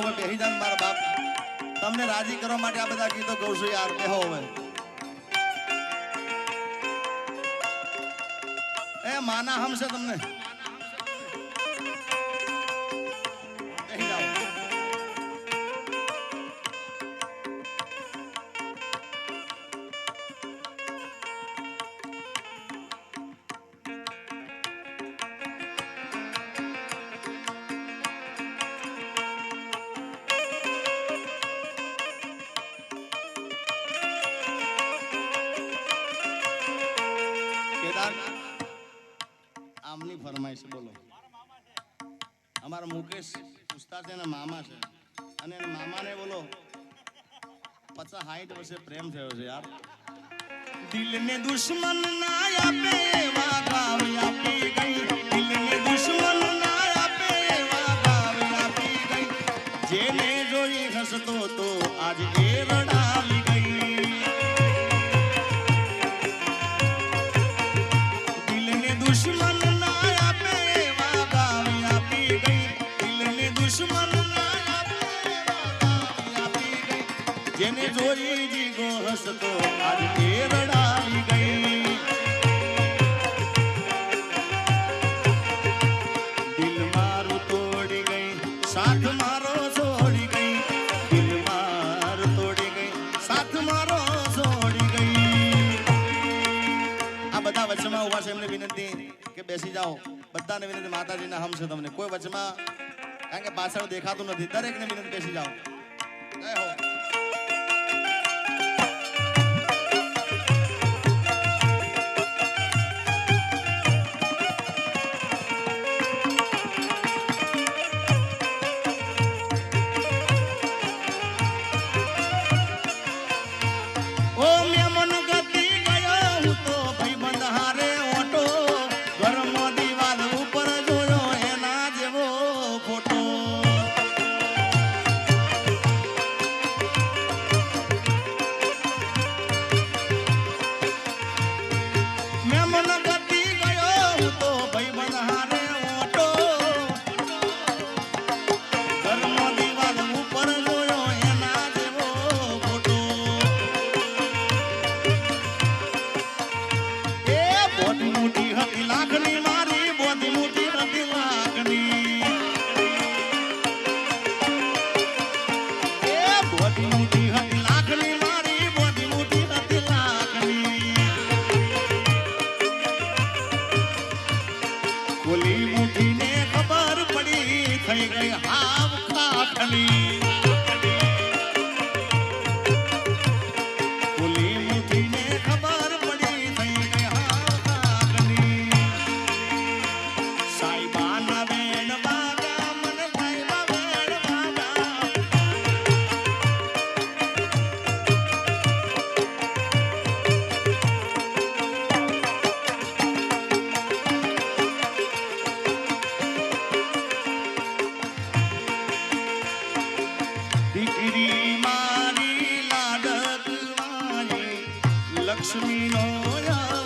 બેહી જાન મારા બાપ. તમને રાજી કરવા માટે આ બધા ગીતો કહું છું યાર. બેહો હવે. એ, માના હમશે તમને. આમની છે, બોલો. અમારા મુકેશ ઉસ્તાદ એના મામા છે. અને એના મામાને બોલો, પચાસ સાઠ વર્ષે પ્રેમ થયો છે યાર. દિલને દુશ્મન દુશ્મન ના આપે આપી જોઈ હસતો તો આજ એ રડાવી. મારું આ બધા વચમાં ઊભા છે, એમને વિનંતી કે બેસી જાઓ. બધાને વિનંતી, માતાજીના હમ તમને. કોઈ વચમાં કારણ કે પાછળ દેખાતું નથી. દરેકને વિનંતી, બેસી જાઓ. જય હો. બોલી મુઠીને ખબર પડી થઈ ગઈ હાવ ખાખની लक्ष्मी नो या